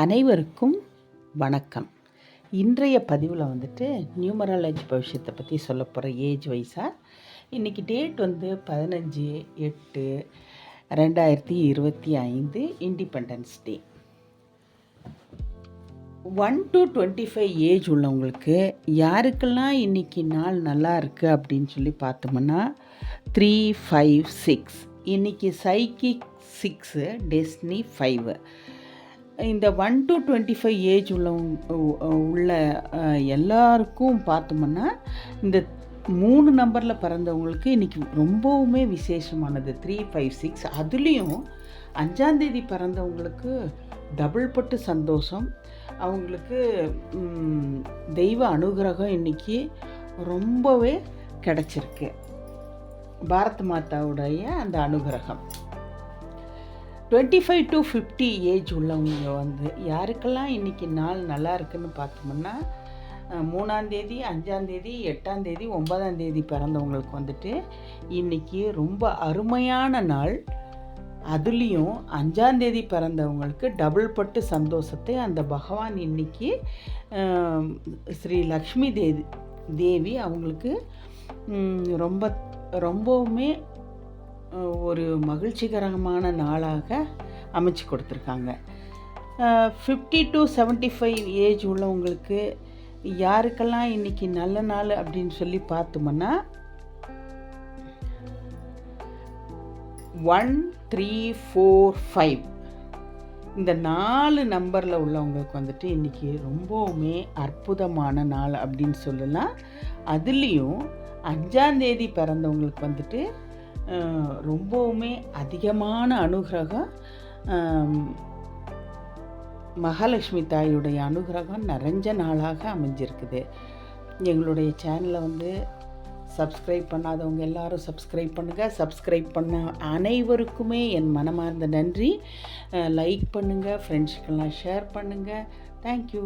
அனைவருக்கும் வணக்கம். இன்றைய பதிவில் வந்துட்டு நியூமராலஜி பவிஷத்தை பற்றி சொல்ல போகிற ஏஜ் வைஸாக இன்றைக்கி டேட் வந்து பதினஞ்சு எட்டு ரெண்டாயிரத்தி இருபத்தி ஐந்து independence day. One to twenty five age உள்ளவங்களுக்கு யாருக்கெல்லாம் இன்றைக்கி நாள் நல்லா இருக்குது அப்படின்னு சொல்லி பார்த்தோம்னா த்ரீ ஃபைவ் சிக்ஸ். இன்றைக்கி சைக்கிக் சிக்ஸு டெஸ்னி ஃபைவு. இந்த one to twenty five age உள்ளவங்க உள்ள எல்லாருக்கும் பார்த்தோம்னா இந்த மூணு நம்பரில் பிறந்தவங்களுக்கு இன்றைக்கி ரொம்பவுமே விசேஷமானது. த்ரீ ஃபைவ் சிக்ஸ் அதுலேயும் அஞ்சாந்தேதி பிறந்தவங்களுக்கு டபுள் பட்டு சந்தோஷம். அவங்களுக்கு தெய்வ அனுகிரகம் இன்னைக்கு ரொம்பவே கிடச்சிருக்கு. பாரத் மாதாவுடைய அந்த அனுகிரகம். Twenty five to fifty age உள்ளவங்க வந்து யாருக்கெல்லாம் இன்றைக்கி நாள் நல்லா இருக்குன்னு பார்த்தோம்னா மூணாந்தேதி அஞ்சாந்தேதி எட்டாந்தேதி ஒன்பதாந்தேதி பிறந்தவங்களுக்கு வந்துட்டு இன்றைக்கி ரொம்ப அருமையான நாள். அதுலேயும் அஞ்சாந்தேதி பிறந்தவங்களுக்கு டபுள் பட்டு சந்தோஷத்தை அந்த பகவான் இன்னைக்கு ஸ்ரீ லக்ஷ்மி தேவி தேவி அவங்களுக்கு ரொம்ப ரொம்பவுமே ஒரு மகிழ்ச்சிகரமான நாளாக அமைச்சு கொடுத்துருக்காங்க. Fifty to seventy five age உள்ளவங்களுக்கு யாருக்கெல்லாம் இன்னைக்கு நல்ல நாள் அப்படின்னு சொல்லி பார்த்தோம்னா ஒன் த்ரீ ஃபோர் ஃபைவ் இந்த நாலு நம்பரில் உள்ளவங்களுக்கு வந்துட்டு இன்றைக்கி ரொம்பவுமே அற்புதமான நாள் அப்படின்னு சொல்லலாம். அதுலேயும் அஞ்சாந்தேதி பிறந்தவங்களுக்கு வந்துட்டு ரொம்பவுமே அதிகமான அனுகிரகம் மகாலட்சுமி தாயுடைய அனுகிரகம் நிறைஞ்ச நாளாக அமைஞ்சிருக்குது. எங்களுடைய சேனலை வந்து சப்ஸ்கிரைப் பண்ணாதவங்க எல்லாரும் சப்ஸ்கிரைப் பண்ணுங்கள் சப்ஸ்கிரைப் பண்ண அனைவருக்குமே என் மனமார்ந்த நன்றி. லைக் பண்ணுங்கள் ஃப்ரெண்ட்ஸுக்கெல்லாம் ஷேர் பண்ணுங்கள் தேங்க்யூ